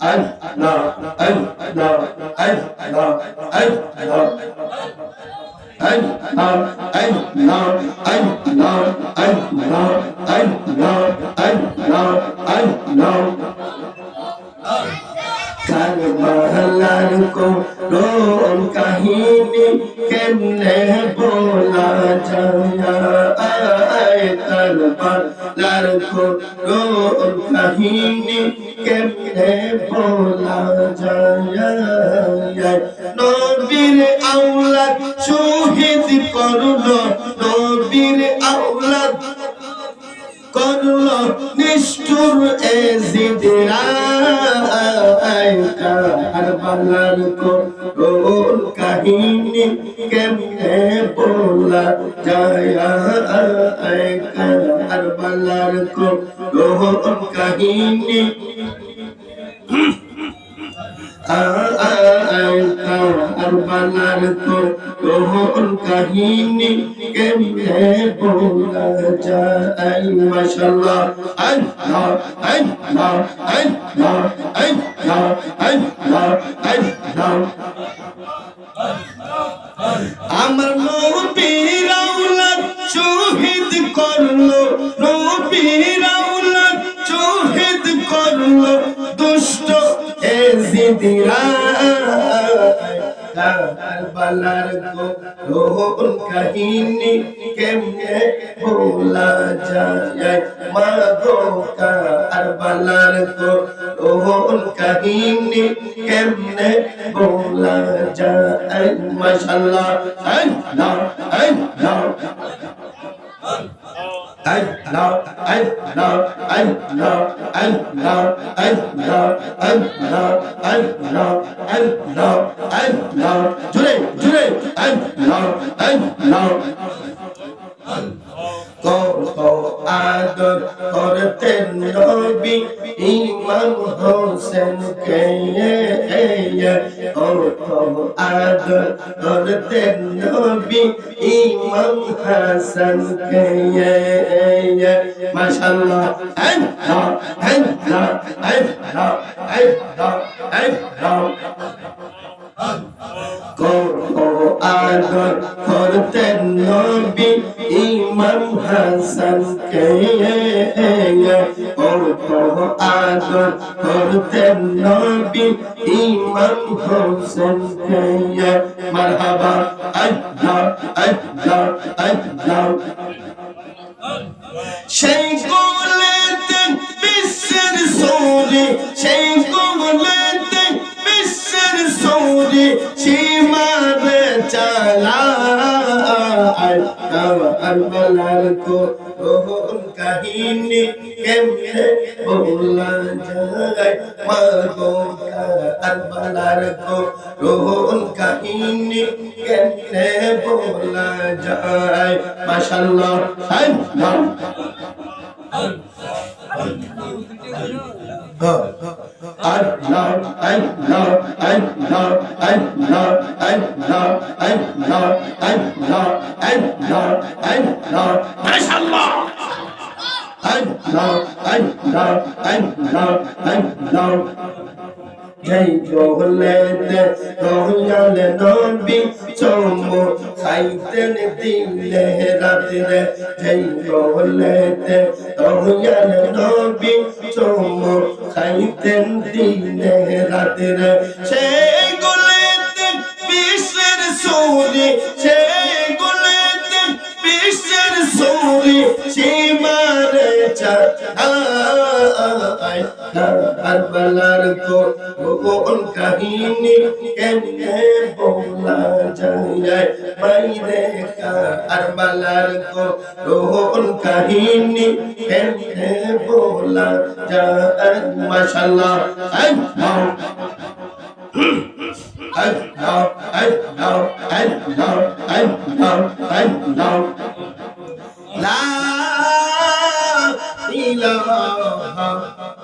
no, I know, কারবালার কোন কাহিনী কেমনে বলা যায়? কারবালার কোন কাহিনী কেমনে বলা নবীর আওলাদ শহীদ নবীর করল, নিষ্ঠুর এ জিদরা আমার করুন কাহিনী কেমনে বলা যায়? কারবালার করুন কাহিনী কাহিনী কেমনে বলা যায় মাশাআল্লাহ আল্লাহ আল্লাহ আল্লাহ আল্লাহ আল্লাহ আল্লাহ আমার নবীর কারবালার কোন কাহিনী কেমনে ভোলা যায় মা গো কারবালার কোন কাহিনী কেমনে ভোলা যায় মাশাআল্লাহ, আল্লাহ আল্লাহ। Allah, Allah, Allah, Allah, Allah, Allah, Allah, Allah, Allah, জুড়ে জুড়ে Allah, Allah, কত আদর করতেন নবী ইমাম হোসেন ওঠ আদর করতে নবী ইমাম হাসান কে। মাশাআল্লাহ। আই রা আই রা আই রা আই রা আই রা আদর করতেন নবী ইমাম হাসান কে কত আদর করতেন নবী ইমাম হোসেন কে মারহাবা, আল্লাহ আল্লাহ আল্লাহ। সেই কোলেতে বিশ্বের সৌরে সেই কোলেতে বিশ্বের সৌরে সীমারে কারবালার কো রোহন কাহিনী কেমনে বলা যায় মা গো কারবালার কো রোহন কাহিনী কেমনে বলা যায় মাশাআল্লাহ আল্লাহ Allah, Allah, Allah, Allah, Allah, Allah, Allah, Allah, Allah, MashaAllah. Allah, Allah, Allah, Allah. যেই জহলেতে রহিয়াল নবী চমু খাইতেন দিলে রাত্রে যেই জহলেতে নবী চমু খাইতেন দিলে রাত্রে সেই গলেতে বিশ্বের সৌরি, সেই গলেতে বিশ্বের সৌরি সীমারে চা কারবালার কোন কাহিনী কেমনে বলা যায় বাইরে কারবালার কোন কাহিনী কেমনে বলা যায় মাশাআল্লাহ আল্লাহ আল্লাহ আল্লাহ আল্লাহ আল্লাহ আল্লাহ লা ইলাহা